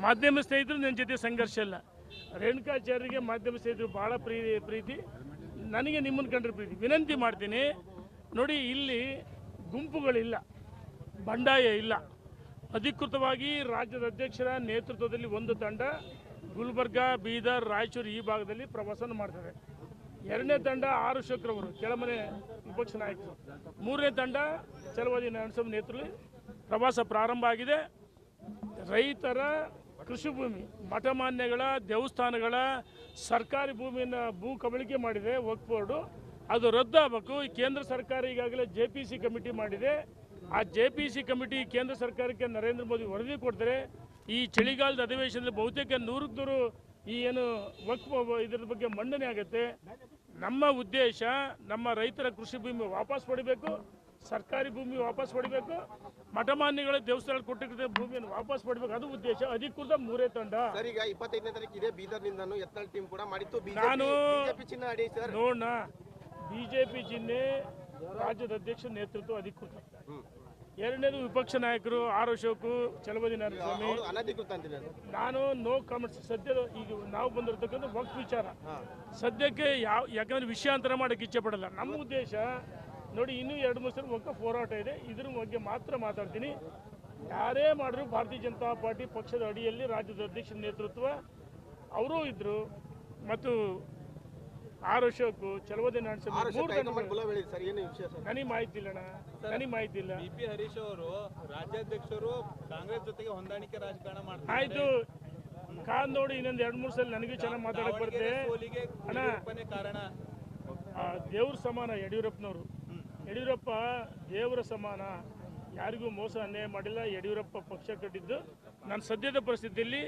ಮಾಧ್ಯಮ ಸ್ನೇಹಿತರು ನನ್ನ ಜೊತೆ ಸಂಘರ್ಷ ಇಲ್ಲ. ರೇಣುಕಾಚಾರ್ಯರಿಗೆ ಮಾಧ್ಯಮ ಸ್ನೇಹಿತರು ಭಾಳ ಪ್ರೀ, ಪ್ರೀತಿ. ನನಗೆ ನಿಮ್ಮನ್ನು ಕಂಡ್ರೆ ಪ್ರೀತಿ. ವಿನಂತಿ ಮಾಡ್ತೀನಿ. ನೋಡಿ, ಇಲ್ಲಿ ಗುಂಪುಗಳಿಲ್ಲ. ಬಂಡಾಯ ಇಲ್ಲ. ಅಧಿಕೃತವಾಗಿ ರಾಜ್ಯದ ಅಧ್ಯಕ್ಷರ ನೇತೃತ್ವದಲ್ಲಿ ಒಂದು ತಂಡ ಗುಲ್ಬರ್ಗ, ಬೀದರ್, ರಾಯಚೂರು ಈ ಭಾಗದಲ್ಲಿ ಪ್ರವಾಸನ ಮಾಡ್ತಾರೆ ಎರಡನೇ ತಂಡ ಆರು ಶುಕ್ರವರು ಕೆಳಮನೆ ವಿಪಕ್ಷ ನಾಯಕರು. ಮೂರನೇ ತಂಡ ಚಲವಾದಿ ನರಸಿಂಹ ನೇತೃತ್ವದಲ್ಲಿ ಪ್ರವಾಸ ಪ್ರಾರಂಭ ಆಗಿದೆ. ರೈತರ ಕೃಷಿ ಭೂಮಿ, ಮಠಮಾನ್ಯಗಳ, ದೇವಸ್ಥಾನಗಳ, ಸರ್ಕಾರಿ ಭೂಮಿಯನ್ನು ಭೂ ಕಬಳಿಕೆ ಮಾಡಿದೆ ವಕ್ಫ್ ಬೋರ್ಡು ಅದು ರದ್ದು ಆಗಬೇಕು. ಈ ಕೇಂದ್ರ ಸರ್ಕಾರ ಈಗಾಗಲೇ ಜೆ ಪಿ ಸಿ ಕಮಿಟಿ ಮಾಡಿದೆ. ಆ ಜೆ ಪಿ ಸಿ ಕಮಿಟಿ ಕೇಂದ್ರ ಸರ್ಕಾರಕ್ಕೆ ನರೇಂದ್ರ ಮೋದಿ ವರದಿ ಕೊಡ್ತಾರೆ. ಈ ಚಳಿಗಾಲದ ಅಧಿವೇಶನದಲ್ಲಿ ಬಹುತೇಕ ನೂರಕ್ಕೆ ನೂರು ಈ ಏನು ವಕ್ಫ್ ಇದರ ಬಗ್ಗೆ ಮಂಡನೆ ಆಗುತ್ತೆ. ನಮ್ಮ ಉದ್ದೇಶ, ನಮ್ಮ ರೈತರ ಕೃಷಿ ಭೂಮಿ ವಾಪಸ್ ಪಡಿಬೇಕು. ಸರ್ಕಾರಿ ಭೂಮಿ ವಾಪಸ್ ಪಡಿಬೇಕು. ಮಠಮಾನ್ಯಗಳ ದೇವಸ್ಥಾನ ಕೊಟ್ಟಿದ್ದ ಭೂಮಿಯನ್ನು ವಾಪಸ್ ಪಡಿಬೇಕು. ಅದು ಉದ್ದೇಶ. ಅಧಿಕೃತ ಮೂರೇ ತಂಡ. ಸರ್ ಈಗ ಇಪ್ಪತ್ತೈದನೇ ತಾರೀಕು ಇದೆ ಬೀದರ್ನಿಂದ ಎತ್ನಾಳ್ ಟೀಮ್ ಕೂಡ ಮಾಡಿತ್ತು. ನಾನು- ಬಿಜೆಪಿ ಚಿಹ್ನೆ ಅಡಿ ಸರ್. ನೋಡೋಣ ಬಿಜೆಪಿ ಚಿಹ್ನೆ ರಾಜ್ಯದ ಅಧ್ಯಕ್ಷ ನೇತೃತ್ವ ಅಧಿಕೃತ. ಎರಡನೇದು ವಿಪಕ್ಷ ನಾಯಕರು ಆರ್ ಅಶೋಕು ಚಲಬದಿ ನಾರಾಯಣಸ್ವಾಮಿ ನಾನು ನೋ ಕಾಮೆಂಟ್ಸ್. ಸದ್ಯದ ಈಗ ನಾವು ಬಂದಿರತಕ್ಕಂಥ ವಕ್ ವಿಚಾರ. ಸದ್ಯಕ್ಕೆ ಯಾವ ಯಾಕಂದ್ರೆ ವಿಷಯಾಂತರ ಮಾಡಕ್ಕೆ ಇಚ್ಛೆ ಪಡಲ್ಲ. ನಮ್ಮ ಉದ್ದೇಶ ನೋಡಿ ಇನ್ನೂ ಎರಡು ಮೂರು ಸಲ ಒಕ್ಕ ಹೋರಾಟ ಇದೆ. ಇದ್ರ ಬಗ್ಗೆ ಮಾತ್ರ ಮಾತಾಡ್ತೀನಿ. ಯಾರೇ ಮಾಡಿದ್ರು ಭಾರತೀಯ ಜನತಾ ಪಾರ್ಟಿ ಪಕ್ಷದ ಅಡಿಯಲ್ಲಿ ರಾಜ್ಯದ ಅಧ್ಯಕ್ಷ ನೇತೃತ್ವ ಅವರೂ ಇದ್ರು. ಮತ್ತು ಆರ್ ಅಶೋಕ್ ಚಲವದಿ ನನಗೆ ಮಾಹಿತಿ ಇಲ್ಲಣ್ಣ ನನಗೆ ಮಾಹಿತಿ ಇಲ್ಲ. ಬಿ ಪಿ ಹರೀಶ್ ಅವರು ರಾಜ್ಯಾಧ್ಯಕ್ಷರು ಕಾಂಗ್ರೆಸ್ ಜೊತೆಗೆ ಹೊಂದಾಣಿಕೆ ರಾಜಕಾರಣ ಮಾಡ್ತಾರೆ ಆಯ್ತು. ಕಾನ್ ನೋಡಿ ಇನ್ನೊಂದು ಎರಡು ಮೂರು ಸಲ ನನಗೂ ಚೆನ್ನಾಗಿ ಮಾತಾಡಕ್ ಬರುತ್ತೆ ಅಣ್ಣ ಯಡಿಯೂರಪ್ಪನೇ ಕಾರಣ. ಆ ದೇವ್ರ ಸಮಾನ ಯಡಿಯೂರಪ್ಪನವರು. ಯಡಿಯೂರಪ್ಪ ದೇವರ ಸಮಾನ, ಯಾರಿಗೂ ಮೋಸ ಅನ್ಯಾಯ ಮಾಡಿಲ್ಲ, ಯಡಿಯೂರಪ್ಪ ಪಕ್ಷ ಕಟ್ಟಿದ್ದು. ನಾನು ಸದ್ಯದ ಪರಿಸ್ಥಿತಿಯಲ್ಲಿ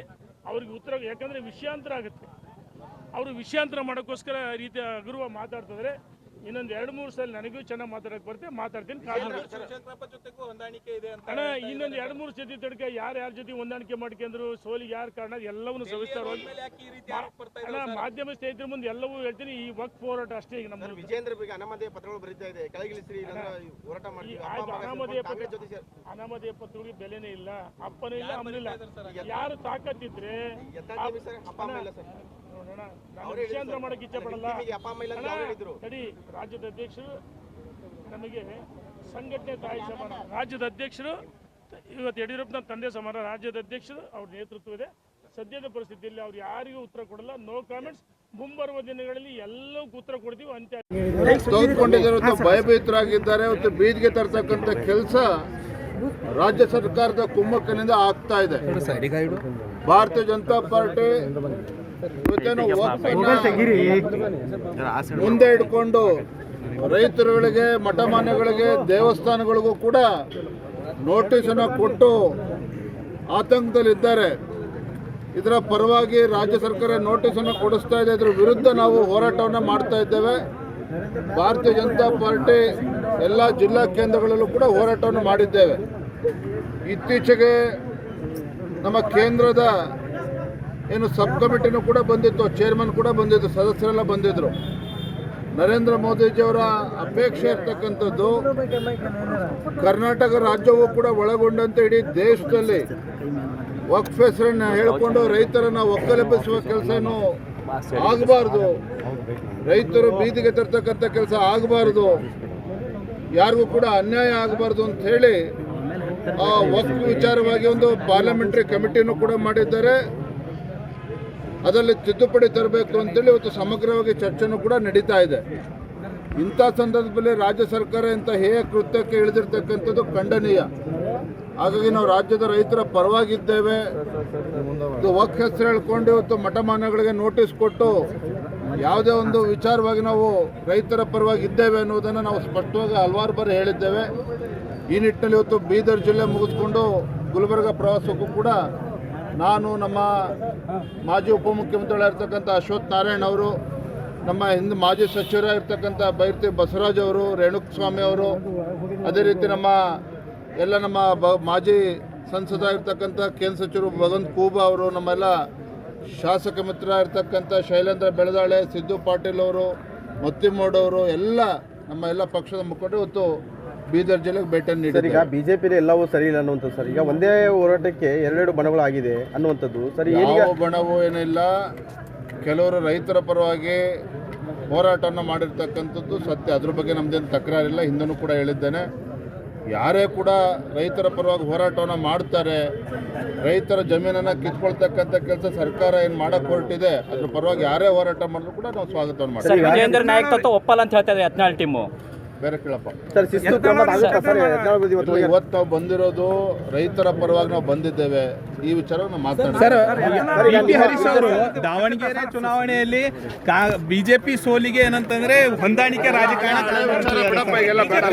ಅವ್ರಿಗೆ ಉತ್ತರ, ಯಾಕಂದರೆ ವಿಷಯಾಂತರ ಆಗುತ್ತೆ. ಅವರು ವಿಷಯಾಂತರ ಮಾಡೋಕ್ಕೋಸ್ಕರ ರೀತಿ ಹಗುರವ ಮಾತಾಡ್ತಿದ್ರೆ. ಇನ್ನೊಂದು ಎರಡು ಮೂರು ಸಲ ನನಗೂ ಚೆನ್ನಾಗಿ ಮಾತಾಡಕ್ಕೆ ಬರುತ್ತೆ ಮಾತಾಡ್ತೀನಿ ಅಣ್ಣ ಇನ್ನೊಂದು ಎರಡು ಮೂರು ಸತಿ ತಡಕ ಯಾರು ಯಾರ ಜೊತೆ ಹೊಂದಾಣಿಕೆ ಮಾಡ್ಕೊಂಡ್ರು ಸೋಲಿಗೆ ಯಾರು ಕಾರಣ ಎಲ್ಲವನ್ನು ಸವಿಸ್ತಾರವಾಗಿ ಮೇಲೆ ಯಾಕೆ ಈ ರೀತಿ ಆರೋಪ ಬರ್ತಾ ಇದೆ ಅಣ್ಣ ಮಾಧ್ಯಮ ಸ್ನೇಹಿತರ ಮುಂದೆ ಎಲ್ಲವೂ ಹೇಳ್ತೀನಿ ಈ ವಕ್ ಹೋರಾಟ ಅಷ್ಟೇ ಈಗ ನಮ್ಮ ವಿಜೇಂದ್ರ ಬಗ್ಗೆ ಅನಾಮಧೇಯ ಪತ್ರಗಳು ಬರೀತಾ ಇದೆ. ಕೆಳಗಿಳಿಸ್ರಿ ಹೋರಾಟ ಅನಾಮಧೇಯ ಜೊತೆ ಸೇರ್ ಅನಾಮಧೇಯ ಪತ್ರಗಳಿಗೆ ಬೆಲೆನೇ ಇಲ್ಲ ಅಪ್ಪನೇ ಇಲ್ಲ ಅಮ್ಮನಿಲ್ಲ ಯಾರು ತಾಕತ್ತಿದ್ರೆ ನೋಡೋಣ ವಿಷಯಾಂತರ ಮಾಡಕ್ಕೆ ಇಚ್ಛೆ ಪಡಲ್ಲ. ತಡಿ ರಾಜ್ಯದ ಅಧ್ಯಕ್ಷರು ನಮಗೆ ಸಂಘಟನೆ ತಾಯಿ ಸಮಾನ ರಾಜ್ಯದ ಅಧ್ಯಕ್ಷರು ಇವತ್ತು ಯಡಿಯೂರಪ್ಪನ ತಂದೆ ಸಮಾನ ರಾಜ್ಯದ ಅಧ್ಯಕ್ಷರು ಅವ್ರ ನೇತೃತ್ವ ಇದೆ. ಸದ್ಯದ ಪರಿಸ್ಥಿತಿಯಲ್ಲಿ ಅವ್ರು ಯಾರಿಗೂ ಉತ್ತರ ಕೊಡಲ್ಲ. ನೋ ಕಾಮೆಂಟ್ಸ್ ಮುಂಬರುವ ದಿನಗಳಲ್ಲಿ ಎಲ್ಲವೂ ಉತ್ತರ ಕೊಡ್ತೀವಿ ಅಂತ ಭಯಭೀತರಾಗಿದ್ದಾರೆ. ಮತ್ತು ಬೀದಿಗೆ ತರ್ತಕ್ಕಂಥ ಕೆಲಸ ರಾಜ್ಯ ಸರ್ಕಾರದ ಕುಮ್ಮಕ್ಕಿನಿಂದ ಆಗ್ತಾ ಇದೆ. ಭಾರತೀಯ ಜನತಾ ಪಾರ್ಟಿ ಮುಂದೆ ಇಟ್ಕೊಂಡು ರೈತರುಗಳಿಗೆ ಮಠಮಾನ್ಯಗಳಿಗೆ ದೇವಸ್ಥಾನಗಳಿಗೂ ಕೂಡ ನೋಟಿಸನ್ನು ಕೊಟ್ಟು ಆತಂಕದಲ್ಲಿದ್ದಾರೆ ಇದರ ಪರವಾಗಿ ರಾಜ್ಯ ಸರ್ಕಾರ ನೋಟಿಸನ್ನು ಕೊಡಿಸ್ತಾ ಇದೆ. ಇದರ ವಿರುದ್ಧ ನಾವು ಹೋರಾಟವನ್ನು ಮಾಡ್ತಾ ಇದ್ದೇವೆ. ಭಾರತೀಯ ಜನತಾ ಪಾರ್ಟಿ ಎಲ್ಲ ಜಿಲ್ಲಾ ಕೇಂದ್ರಗಳಲ್ಲೂ ಕೂಡ ಹೋರಾಟವನ್ನು ಮಾಡಿದ್ದೇವೆ. ಇತ್ತೀಚೆಗೆ ನಮ್ಮ ಕೇಂದ್ರದ ಏನು ಸಬ್ ಕಮಿಟಿನೂ ಕೂಡ ಬಂದಿತ್ತು ಚೇರ್ಮನ್ ಕೂಡ ಬಂದಿದ್ದರು ಸದಸ್ಯರೆಲ್ಲ ಬಂದಿದ್ದರು ನರೇಂದ್ರ ಮೋದಿಜಿಯವರ ಅಪೇಕ್ಷೆ ಇರ್ತಕ್ಕಂಥದ್ದು ಕರ್ನಾಟಕ ರಾಜ್ಯವೂ ಕೂಡ ಒಳಗೊಂಡಂತೆ ಇಡೀ ದೇಶದಲ್ಲಿ ವಕ್ಫ್ ಹೆಸರನ್ನ ಹೇಳಿಕೊಂಡು ರೈತರನ್ನ ಒಕ್ಕಲೆಬ್ಬಿಸುವ ಕೆಲಸನೂ ಆಗಬಾರ್ದು. ರೈತರು ಬೀದಿಗೆ ತರ್ತಕ್ಕಂಥ ಕೆಲಸ ಆಗಬಾರ್ದು. ಯಾರಿಗೂ ಕೂಡ ಅನ್ಯಾಯ ಆಗಬಾರ್ದು ಅಂತ ಹೇಳಿ ಆ ವಕ್ಫ್ ವಿಚಾರವಾಗಿ ಒಂದು ಪಾರ್ಲಿಮೆಂಟ್ರಿ ಕಮಿಟಿನೂ ಕೂಡ ಮಾಡಿದ್ದಾರೆ. ಅದರಲ್ಲಿ ತಿದ್ದುಪಡಿ ತರಬೇಕು ಅಂತೇಳಿ ಇವತ್ತು ಸಮಗ್ರವಾಗಿ ಚರ್ಚೆನೂ ಕೂಡ ನಡೀತಾ ಇದೆ. ಇಂಥ ಸಂದರ್ಭದಲ್ಲಿ ರಾಜ್ಯ ಸರ್ಕಾರ ಇಂಥ ಹೇಯ ಕೃತ್ಯಕ್ಕೆ ಇಳಿದಿರ್ತಕ್ಕಂಥದ್ದು ಖಂಡನೀಯ. ಹಾಗಾಗಿ ನಾವು ರಾಜ್ಯದ ರೈತರ ಪರವಾಗಿದ್ದೇವೆ. ವಕ್ ಹೆಸರು ಹೇಳ್ಕೊಂಡು ಇವತ್ತು ಮಠಮಾನಗಳಿಗೆ ನೋಟಿಸ್ ಕೊಟ್ಟು ಯಾವುದೇ ಒಂದು ವಿಚಾರವಾಗಿ ನಾವು ರೈತರ ಪರವಾಗಿ ಇದ್ದೇವೆ ಅನ್ನೋದನ್ನು ನಾವು ಸ್ಪಷ್ಟವಾಗಿ ಹಲವಾರು ಬಾರಿ ಹೇಳಿದ್ದೇವೆ. ಈ ನಿಟ್ಟಿನಲ್ಲಿ ಇವತ್ತು ಬೀದರ್ ಜಿಲ್ಲೆ ಮುಗಿಸ್ಕೊಂಡು ಗುಲ್ಬರ್ಗ ಪ್ರವಾಸಕ್ಕೂ ಕೂಡ ನಾನು ನಮ್ಮ ಮಾಜಿ ಉಪಮುಖ್ಯಮಂತ್ರಿಗಳಿರ್ತಕ್ಕಂಥ ಅಶ್ವಥ್ ನಾರಾಯಣ್ ಅವರು, ನಮ್ಮ ಹಿಂದೆ ಮಾಜಿ ಸಚಿವರಾಗಿರ್ತಕ್ಕಂಥ ಬೈರ್ತಿ ಬಸವರಾಜ್ ಅವರು, ರೇಣುಕಸ್ವಾಮಿ ಅವರು, ಅದೇ ರೀತಿ ನಮ್ಮ ಎಲ್ಲ ನಮ್ಮ ಬ ಮಾಜಿ ಸಂಸದರಾಗಿರ್ತಕ್ಕಂಥ ಕೇಂದ್ರ ಸಚಿವರು ಭಗವಂತ್ ಕೂಬಾ ಅವರು, ನಮ್ಮೆಲ್ಲ ಶಾಸಕ ಮಿತ್ರ ಇರ್ತಕ್ಕಂಥ ಶೈಲೇಂದ್ರ ಬೆಳದಾಳೆ, ಸಿದ್ದು ಪಾಟೀಲ್ ಅವರು ಮತ್ತಿಮೋಡವರು ಎಲ್ಲ ನಮ್ಮ ಎಲ್ಲ ಪಕ್ಷದ ಮುಖಂಡರು, ಇವತ್ತು ಬೀದರ್ ಜಿಲ್ಲೆಗೆ ಭೇಟಿ ಸರ್ ಈಗ ಬಿಜೆಪಿ ಎಲ್ಲವೂ ಸರಿ ಇಲ್ಲ ಅನ್ನುವಂಥದ್ದು ಸರ್. ಈಗ ಒಂದೇ ಹೋರಾಟಕ್ಕೆ ಎರಡೆರಡು ಬಣಗಳು ಆಗಿದೆ ಅನ್ನುವಂಥದ್ದು. ಸರಿ ಯಾವ ಬಣವೂ ಏನಿಲ್ಲ. ಕೆಲವರು ರೈತರ ಪರವಾಗಿ ಹೋರಾಟವನ್ನು ಮಾಡಿರ್ತಕ್ಕಂಥದ್ದು ಸತ್ಯ. ಅದ್ರ ಬಗ್ಗೆ ನಮ್ದೇನು ತಕರಾರಿಲ್ಲ. ಹಿಂದೂ ಕೂಡ ಹೇಳಿದ್ದೇನೆ. ಯಾರೇ ಕೂಡ ರೈತರ ಪರವಾಗಿ ಹೋರಾಟವನ್ನು ಮಾಡ್ತಾರೆ ರೈತರ ಜಮೀನನ್ನು ಕಿತ್ಕೊಳ್ತಕ್ಕಂಥ ಕೆಲಸ ಸರ್ಕಾರ ಏನು ಮಾಡಕ್ಕೆ ಹೊರಟಿದೆ ಅದ್ರ ಪರವಾಗಿ ಯಾರೇ ಹೋರಾಟ ಮಾಡಿದ್ರು ಕೂಡ ನಾವು ಸ್ವಾಗತವನ್ನು ಸರ್ ಮಾಡ್ತೀವಿ. ಒಪ್ಪಲ್ಲ ಅಂತ ಹೇಳ್ತಾರೆ ಹದಿನಾಲ್ಕು ಟೀಮು. ಬೇರೆ ಕೇಳಪ್ಪ. ಸರ್ ಶಿಸ್ತು ಕ್ರಮ ಆಗುತ್ತಾ ಸರ್ ಇವತ್ತು ಇಲ್ಲ, ಇವತ್ತು ನಾವು ಬಂದಿರೋದು ರೈತರ ಪರವಾಗಿ ನಾವು ಬಂದಿದ್ದೇವೆ. ಈ ವಿಚಾರ ನಾವು ಮಾತಾಡ್ತೀವಿ ಬಿ ಟಿ ಹರೀಶ್ ಅವರು ದಾವಣಗೆರೆ ಚುನಾವಣೆಯಲ್ಲಿ ಬಿಜೆಪಿ ಸೋಲಿಗೆ ಏನಂತಂದ್ರೆ ಹೊಂದಾಣಿಕೆ ರಾಜಕಾರಣ ಬಿಡಪ್ಪ, ಈಗೆಲ್ಲ ಬೇಡ.